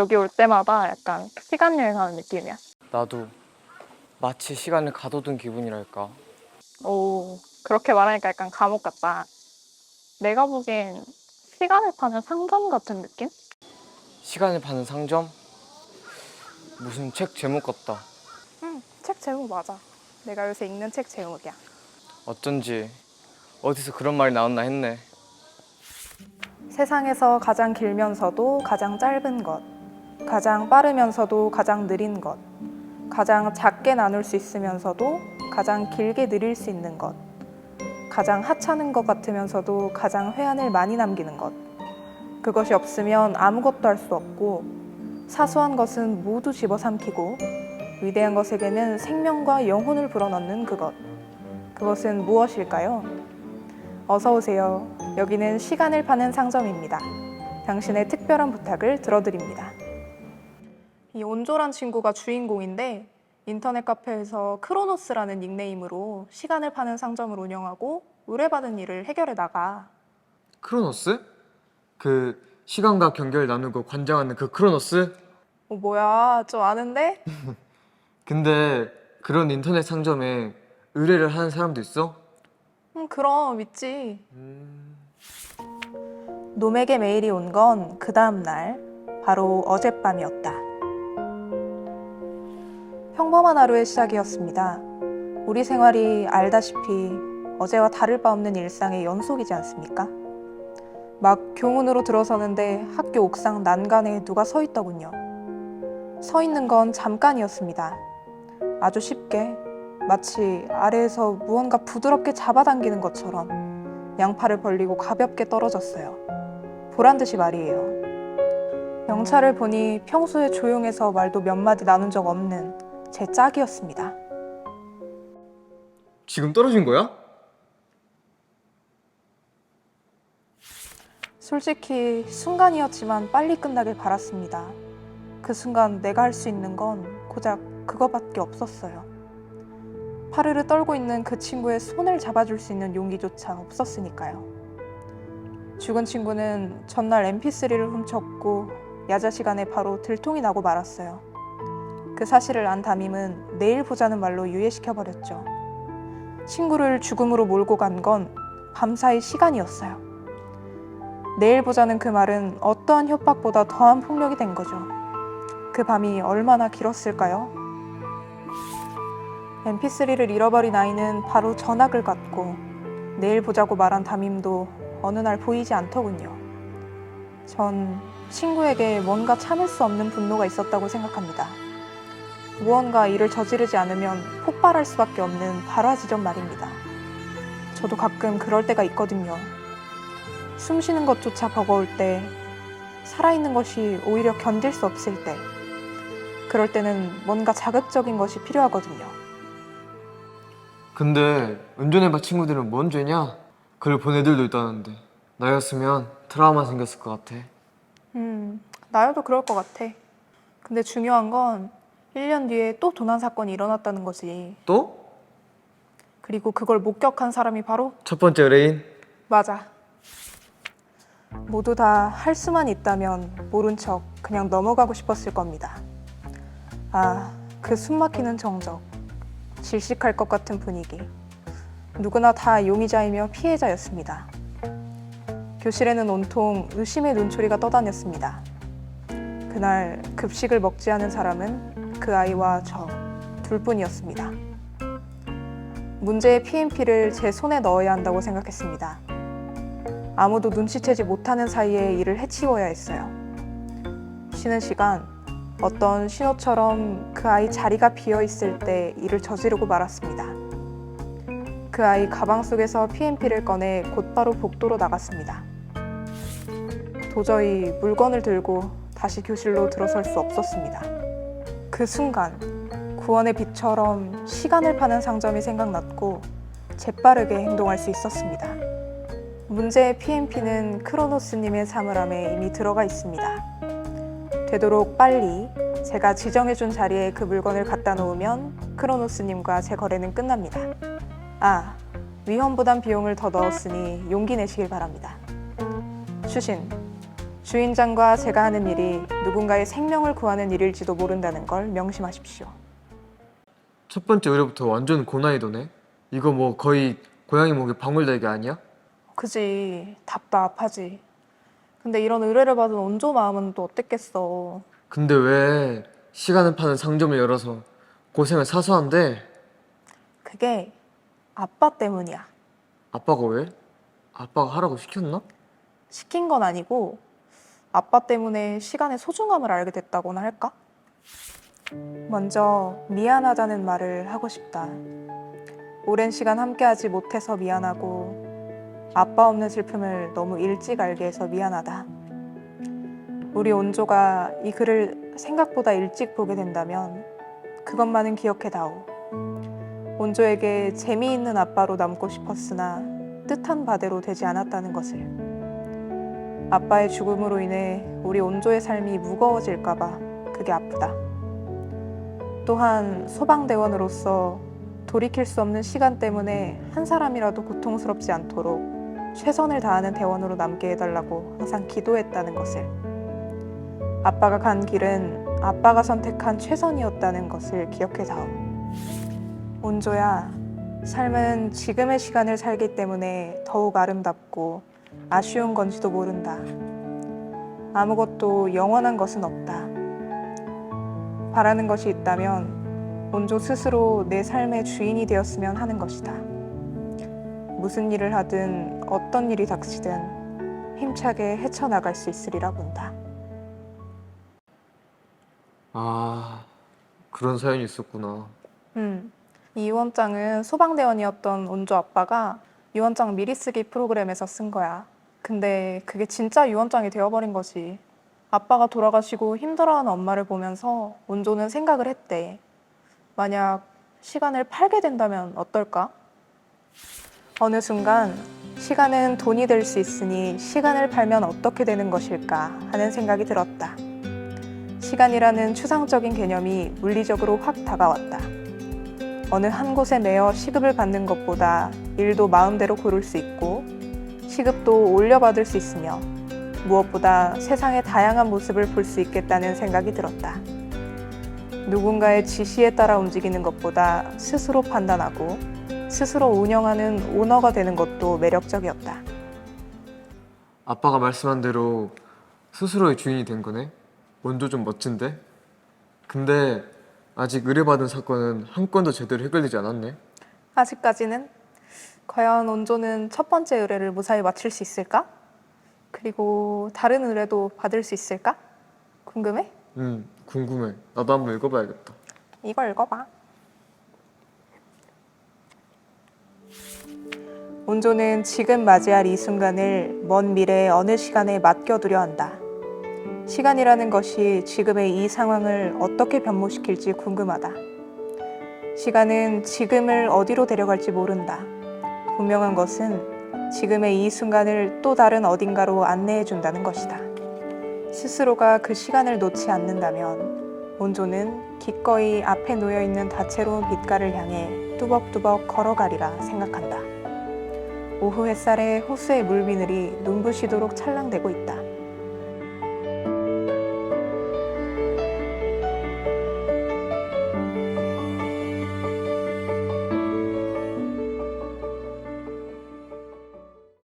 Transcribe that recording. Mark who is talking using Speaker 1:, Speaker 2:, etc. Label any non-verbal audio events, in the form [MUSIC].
Speaker 1: 어, 여기 올 때마다 약간 시간 여행하는 느낌이야.
Speaker 2: 나도 마치 시간을 가둬둔 기분이랄까.
Speaker 1: 오, 그렇게 말하니까 약간 감옥 같다. 내가 보기엔 시간을 파는 상점 같은 느낌?
Speaker 2: 시간을 파는 상점? 무슨 책 제목 같다.
Speaker 1: 응, 책 제목 맞아. 내가 요새 읽는 책 제목이야.
Speaker 2: 어쩐지 어디서 그런 말이 나왔나 했네.
Speaker 1: 세상에서 가장 길면서도 가장 짧은 것, 가장 빠르면서도 가장 느린 것, 가장 작게 나눌 수 있으면서도 가장 길게 느릴 수 있는 것, 가장 하찮은 것 같으면서도 가장 회한을 많이 남기는 것. 그것이 없으면 아무것도 할 수 없고, 사소한 것은 모두 집어삼키고, 위대한 것에게는 생명과 영혼을 불어넣는 그것. 그것은 무엇일까요? 어서 오세요. 여기는 시간을 파는 상점입니다. 당신의 특별한 부탁을 들어드립니다. 이 온조란 친구가 주인공인데 인터넷 카페에서 크로노스라는 닉네임으로 시간을 파는 상점을 운영하고 의뢰받은 일을 해결해 나가.
Speaker 2: 크로노스? 그 시간과 경계를 나누고 관장하는 그 크로노스?
Speaker 1: 어, 뭐야, 좀 아는데? [LAUGHS]
Speaker 2: 근데 그런 인터넷 상점에 의뢰를 하는 사람도 있어?
Speaker 1: 음, 그럼 있지. 놈에게 메일이 온 건 그 다음 날, 바로 어젯밤이었다. 평범한 하루의 시작이었습니다. 우리 생활이 알다시피 어제와 다를 바 없는 일상의 연속이지 않습니까? 막 교문으로 들어서는데 학교 옥상 난간에 누가 서 있더군요. 서 있는 건 잠깐이었습니다. 아주 쉽게 마치 아래에서 무언가 부드럽게 잡아당기는 것처럼 양팔을 벌리고 가볍게 떨어졌어요. 보란 듯이 말이에요. 영차를 보니 평소에 조용해서 말도 몇 마디 나눈 적 없는 제 짝이었습니다.
Speaker 2: 지금 떨어진 거야?
Speaker 1: 솔직히 순간이었지만 빨리 끝나길 바랐습니다. 그 순간 내가 할 수 있는 건 고작 그거밖에 없었어요. 파르르 떨고 있는 그 친구의 손을 잡아줄 수 있는 용기조차 없었으니까요. 죽은 친구는 전날 mp3를 훔쳤고 야자 시간에 바로 들통이 나고 말았어요. 그 사실을 안 담임은 내일 보자는 말로 유예시켜 버렸죠. 친구를 죽음으로 몰고 간 건 밤사이 시간이었어요. 내일 보자는 그 말은 어떠한 협박보다 더한 폭력이 된 거죠. 그 밤이 얼마나 길었을까요? mp3를 잃어버린 아이는 바로 전학을 갔고 내일 보자고 말한 담임도 어느 날 보이지 않더군요. 전 친구에게 뭔가 참을 수 없는 분노가 있었다고 생각합니다. 무언가 일을 저지르지 않으면 폭발할 수밖에 없는 발화지점 말입니다. 저도 가끔 그럴 때가 있거든요. 숨 쉬는 것조차 버거울 때, 살아있는 것이 오히려 견딜 수 없을 때, 그럴 때는 뭔가 자극적인 것이 필요하거든요.
Speaker 2: 근데 운전해봐 친구들은 뭔 죄냐? 그걸 본 애들도 있다는데 나였으면 트라우마 생겼을 것 같아.
Speaker 1: 음, 나여도 그럴 것 같아. 근데 중요한 건 1년 뒤에 또 도난 사건이 일어났다는 거지.
Speaker 2: 또?
Speaker 1: 그리고 그걸 목격한 사람이 바로
Speaker 2: 첫 번째 의뢰인?
Speaker 1: 맞아. 모두 다 할 수만 있다면 모른 척 그냥 넘어가고 싶었을 겁니다. 아, 그 숨막히는 정적. 질식할 것 같은 분위기. 누구나 다 용의자이며 피해자였습니다. 교실에는 온통 의심의 눈초리가 떠다녔습니다. 그날 급식을 먹지 않은 사람은 그 아이와 저 둘뿐이었습니다. 문제의 PMP를 제 손에 넣어야 한다고 생각했습니다. 아무도 눈치채지 못하는 사이에 이를 해치워야 했어요. 쉬는 시간, 어떤 신호처럼 그 아이 자리가 비어 있을 때 일을 저지르고 말았습니다. 그 아이 가방 속에서 PMP를 꺼내 곧바로 복도로 나갔습니다. 도저히 물건을 들고 다시 교실로 들어설 수 없었습니다. 그 순간 구원의 빛처럼 시간을 파는 상점이 생각났고 재빠르게 행동할 수 있었습니다. 문제의 PMP는 크로노스님의 사물함에 이미 들어가 있습니다. 되도록 빨리 제가 지정해준 자리에 그 물건을 갖다 놓으면 크로노스님과 제 거래는 끝납니다. 아, 위험 부담 비용을 더 넣었으니 용기 내시길 바랍니다. 추신, 주인장과 제가 하는 일이 누군가의 생명을 구하는 일일지도 모른다는 걸 명심하십시오.
Speaker 2: 첫 번째 의뢰부터 완전 고난이도네. 이거 뭐 거의 고양이 목에 방울 달기 아니야?
Speaker 1: 그지 답답하지. 근데 이런 의뢰를 받은 온조 마음은 또 어땠겠어.
Speaker 2: 근데 왜 시간을 파는 상점을 열어서 고생을 사서 한대?
Speaker 1: 그게 아빠 때문이야.
Speaker 2: 아빠가 왜? 아빠가 하라고 시켰나?
Speaker 1: 시킨 건 아니고 아빠 때문에 시간의 소중함을 알게 됐다고나 할까? 먼저 미안하다는 말을 하고 싶다. 오랜 시간 함께하지 못해서 미안하고 아빠 없는 슬픔을 너무 일찍 알게 해서 미안하다. 우리 온조가 이 글을 생각보다 일찍 보게 된다면 그것만은 기억해다오. 온조에게 재미있는 아빠로 남고 싶었으나 뜻한 바대로 되지 않았다는 것을. 아빠의 죽음으로 인해 우리 온조의 삶이 무거워질까봐 그게 아프다. 또한 소방대원으로서 돌이킬 수 없는 시간 때문에 한 사람이라도 고통스럽지 않도록 최선을 다하는 대원으로 남게 해달라고 항상 기도했다는 것을. 아빠가 간 길은 아빠가 선택한 최선이었다는 것을 기억해다오. 온조야, 삶은 지금의 시간을 살기 때문에 더욱 아름답고 아쉬운 건지도 모른다. 아무것도 영원한 것은 없다. 바라는 것이 있다면 온조 스스로 내 삶의 주인이 되었으면 하는 것이다. 무슨 일을 하든 어떤 일이 닥치든 힘차게 헤쳐나갈 수 있으리라 본다.
Speaker 2: 아, 그런 사연이 있었구나.
Speaker 1: 음, 이 유언장은 소방대원이었던 온조 아빠가 유언장 미리 쓰기 프로그램에서 쓴 거야. 근데 그게 진짜 유언장이 되어버린 거지. 아빠가 돌아가시고 힘들어하는 엄마를 보면서 온조는 생각을 했대. 만약 시간을 팔게 된다면 어떨까? 어느 순간 시간은 돈이 될 수 있으니 시간을 팔면 어떻게 되는 것일까 하는 생각이 들었다. 시간이라는 추상적인 개념이 물리적으로 확 다가왔다. 어느 한 곳에 매여 시급을 받는 것보다 일도 마음대로 고를 수 있고 시급도 올려받을 수 있으며 무엇보다 세상의 다양한 모습을 볼 수 있겠다는 생각이 들었다. 누군가의 지시에 따라 움직이는 것보다 스스로 판단하고 스스로 운영하는 오너가 되는 것도 매력적이었다.
Speaker 2: 아빠가 말씀한 대로 스스로의 주인이 된 거네. 원조 좀 멋진데? 근데 아직 의뢰받은 사건은 한 건도 제대로 해결되지 않았네.
Speaker 1: 아직까지는 과연 온조는 첫 번째 의뢰를 무사히 마칠 수 있을까? 그리고 다른 의뢰도 받을 수 있을까? 궁금해?
Speaker 2: 음, 궁금해. 나도 한번 읽어봐야겠다.
Speaker 1: 이거 읽어봐. 온조는 지금 맞이할 이 순간을 먼 미래의 어느 시간에 맡겨두려 한다. 시간이라는 것이 지금의 이 상황을 어떻게 변모시킬지 궁금하다. 시간은 지금을 어디로 데려갈지 모른다. 분명한 것은 지금의 이 순간을 또 다른 어딘가로 안내해 준다는 것이다. 스스로가 그 시간을 놓지 않는다면 온조는 기꺼이 앞에 놓여 있는 다채로운 빛깔을 향해 뚜벅뚜벅 걸어가리라 생각한다. 오후 햇살에 호수의 물비늘이 눈부시도록 찰랑대고 있다.